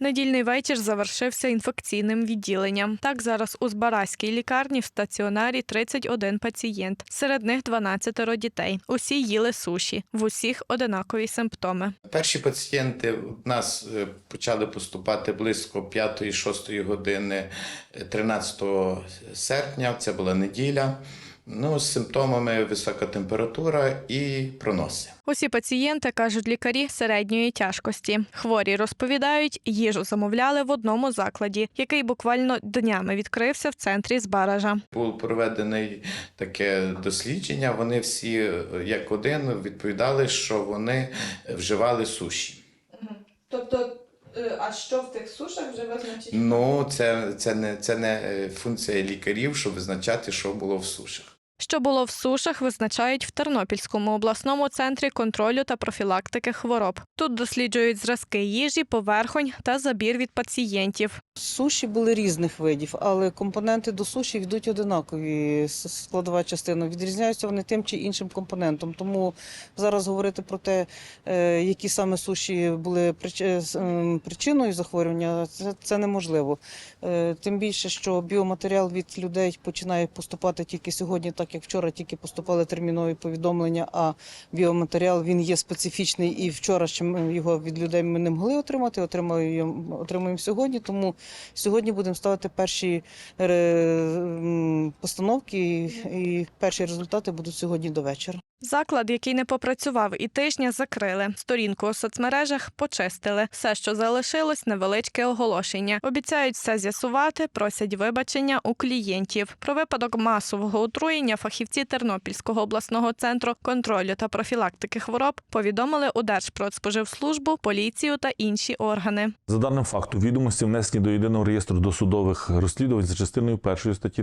Недільний вечір завершився інфекційним відділенням. Так, зараз у Збаразькій лікарні в стаціонарі 31 пацієнт. Серед них 12 дітей. Усі їли суші. В усіх одинакові симптоми. Перші пацієнти в нас е, почали поступати близько 5-6 години е, 13 серпня, це була неділя. Ну, з симптомами висока температура і проноси. Усі пацієнти кажуть лікарі середньої тяжкості. Хворі розповідають, їжу замовляли в одному закладі, який буквально днями відкрився в центрі Збаража. Було проведене таке дослідження. Вони всі е, як один відповідали, що вони вживали суші. Тобто, а що в тих сушах вже визначить? Ну, це, це, не, це не е, функція лікарів, щоб визначати, що було в сушах. Що було в сушах, визначають в Тернопільському обласному центрі контролю та профілактики хвороб. Тут досліджують зразки їжі, поверхонь та забір від пацієнтів. Суші були різних видів, але компоненти до суші йдуть одинакові. Складова частина відрізняються вони тим чи іншим компонентом. Тому зараз говорити про те, е, які саме суші були е, причиною захворювання, це, це неможливо. Е, Тим більше, що біоматеріал від людей починає поступати тільки сьогодні, так як вчора тільки поступали термінові повідомлення. А біоматеріал він є специфічний, і вчора ще ми його від людей ми не могли отримати. Отримаємо отримуємо сьогодні. Тому Сьогодні будемо ставити перші м, постановки, і перші результати будуть сьогодні до вечора. Заклад, який не попрацював і тижня, закрили. Сторінку у соцмережах почистили. Все, що залишилось, невеличке оголошення. Обіцяють все з'ясувати, просять вибачення у клієнтів. Про випадок масового отруєння фахівці Тернопільського обласного центру контролю та профілактики хвороб повідомили у Держпродспоживслужбу, поліцію та інші органи. За даним факту, відомості внесені до єдиного реєстру досудових розслідувань за частиною першої статті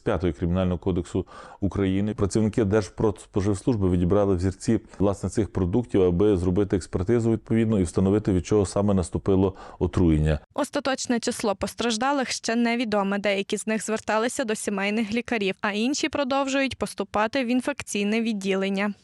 325 Кримінального кодексу України. Працівники Держпродспоживслужби відібрали взірці власне цих продуктів, аби зробити експертизу відповідно і встановити від чого саме наступило отруєння. Остаточне число постраждалих ще невідоме. Деякі з них зверталися до сімейних лікарів, а інші продовжують поступати в інфекційне відділення.